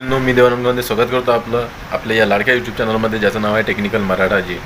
No मी देवानंदमध्ये स्वागत करतो आपलं आपल्या या लाडक्या यूट्यूब चॅनलमध्ये ज्याचं नाव आहे टेक्निकल मराठाजी.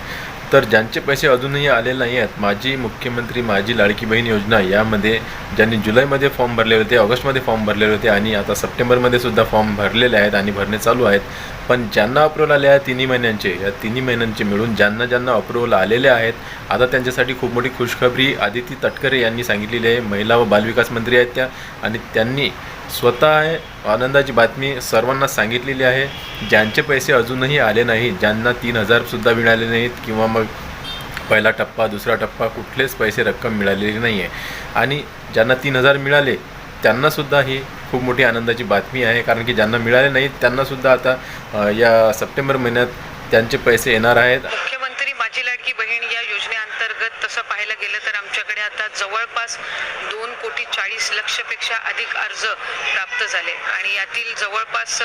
तर ज्यांचे पैसे अजूनही आलेले नाही आहेत माझी मुख्यमंत्री माझी लाडकी बहीण योजना यामध्ये ज्यांनी जुलैमध्ये फॉर्म भरलेले होते ऑगस्टमध्ये फॉर्म भरलेले होते आणि आता सप्टेंबरमध्ये सुद्धा फॉर्म भरलेले आहेत आणि भरणे चालू आहेत. पण ज्यांना अप्रूव्हल आले आहे तिन्ही महिन्यांचे या तिन्ही महिन्यांचे मिळून ज्यांना ज्यांना अप्रूव्हल आलेले आहेत आता त्यांच्यासाठी खूप मोठी खुशखबरी आदिती तटकरे यांनी सांगितलेली आहे. महिला व बालविकास मंत्री आहेत त्या आणि त्यांनी स्वतः आनंदाची बातमी सर्वांना सांगितलेली आहे. ज्यांचे पैसे अजूनही आले नाहीत ज्यांना तीन हजारसुद्धा मिळाले नाहीत किंवा मग पहिला टप्पा दुसरा टप्पा कुठलेच पैसे रक्कम मिळालेली नाही आहे आणि ज्यांना तीन हजार मिळाले त्यांनासुद्धा ही खूप मोठी आनंदाची बातमी आहे. कारण की ज्यांना मिळाले नाहीत त्यांनासुद्धा आता या सप्टेंबर महिन्यात त्यांचे पैसे येणार आहेत मुख्यमंत्री माझी लाडकी बहीण या योजनेअंतर्गत तसं पाहायला गेलं तर आमच्याकडे आता जवळपास दोन कोटी चाळीस लक्षपेक्षा अधिक अर्ज प्राप्त झाले. आणि यातील जवळपास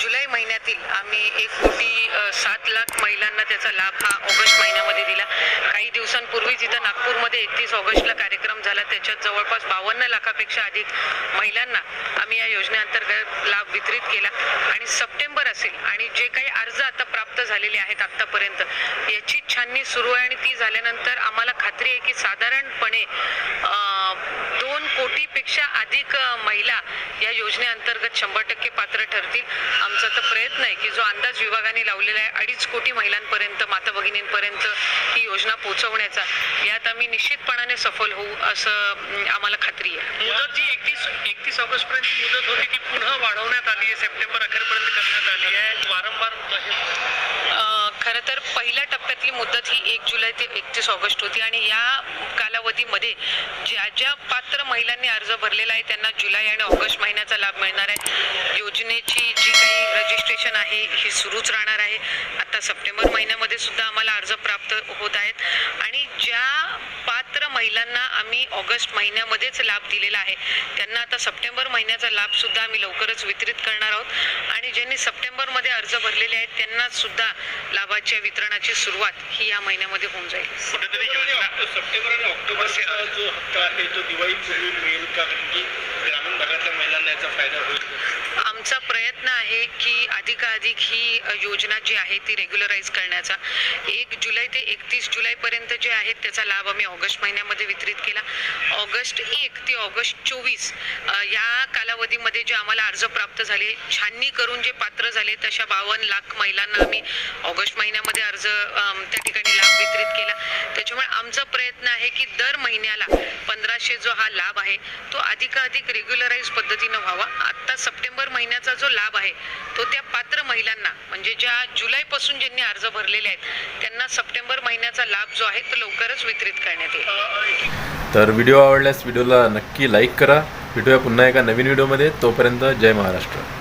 जुलै महिन्यातील आम्ही एक कोटी सात लाख महिलांना त्याचा लाभ हा ऑगस्ट महिन्यामध्ये दिला. काही दिवसांपूर्वी जिथं नागपूरमध्ये एकतीस ऑगस्टला कार्यक्रम झाला. त्याच्यात जवळपास बावन्न लाखापेक्षा अधिक महिलांना आम्ही या योजनेअंतर्गत लाभ वितरित केला. आणि सप्टेंबर असेल आणि जे काही अर्ज आता प्राप्त झालेले आहेत आत्तापर्यंत याची छाननी सुरू आहे आणि ती झाल्यानंतर आम्हाला खात्री आहे की साधारणपणे पेक्षा अधिक महिला या योजनेअंतर्गत शंभर टक्के पात्र ठरतील. आमचा तर प्रयत्न आहे की जो अंदाज विभागाने लावलेला आहे अडीच कोटी महिलांपर्यंत माता भगिनींपर्यंत ही योजना पोहोचवण्याचा यात आम्ही निश्चितपणाने सफल होऊ असं आम्हाला खात्री आहे. मुदत जी एकतीस एकतीस ऑगस्ट पर्यंत मुदत होती ती पुन्हा वाढवण्यात आली आहे सप्टेंबर अखेरपर्यंत करण्यात आली आहे. वारंवार पहिल्या टप्प्यातली मुदत ही एक जुलै ते एकतीस ऑगस्ट होती आणि या कालावधीमध्ये ज्या ज्या पात्र महिलांनी अर्ज भरलेला आहे त्यांना जुलै आणि ऑगस्ट महिन्याचा लाभ मिळणार आहे. योजनेची जी काही रजिस्ट्रेशन आहे ही सुरूच राहणार आहे. आता सप्टेंबर महिन्यामध्ये सुद्धा आम्हाला अर्ज प्राप्त होत आहेत. आणि ज्या पात्र महिलांना आम्ही ऑगस्ट महिन्यामध्येच लाभ दिलेला आहे. त्यांना आता सप्टेंबर महिन्याचा लाभ सुद्धा आम्ही लवकरच वितरित करणार आहोत. आणि ज्यांनी सप्टेंबरमध्ये अर्ज भरलेले आहेत त्यांना सुद्धा लाभाच्या वितरणाची सुरुवात ही या महिन्यामध्ये होऊन जाईल. कुठेतरी सप्टेंबर आणि ऑक्टोबरचा जो हप्ता आहे तो दिवाळीपूर्वी मिळेल का म्हणजे ग्रामीण भागातल्या महिलांना याचा फायदा होईल आमचा प्रयत्न आहे की अधिकाधिक ही योजना जी आहे ती रेग्युलराईज करण्याचा. एक जुलै ते एकतीस जुलैपर्यंत जे आहे त्याचा लाभ आम्ही ऑगस्ट महिन्यामध्ये वितरित केला. ऑगस्ट एक ते ऑगस्ट चोवीस या कालावधीमध्ये जे आम्हाला अर्ज प्राप्त झाले छाननी करून जे पात्र झाले तशा बावन्न लाख महिलांना आम्ही ऑगस्ट महिन्यामध्ये अर्ज त्या ठिकाणी लाभ वितरित केला. त्याच्यामुळे आमचा प्रयत्न आहे की दर महिन्याला पंधराशे जो हा लाभ आहे तो अधिकाधिक रेग्युलराईज पद्धतीनं व्हावा. आत्ता सप्टेंबर महिन्याचा जो लाभ आहे तो त्या पात्र महिलांना म्हणजे ज्या जुलैपासून ज्यांनी अर्ज भरलेले आहेत त्यांना सप्टेंबर महिन्याचा लाभ जो आहे तो लवकरच वितरित करण्यात येईल. तर व्हिडिओ आवडल्यास व्हिडिओला नक्की लाईक करा. भेटूया पुन्हा एका नवीन व्हिडिओमध्ये. तोपर्यंत जय महाराष्ट्र.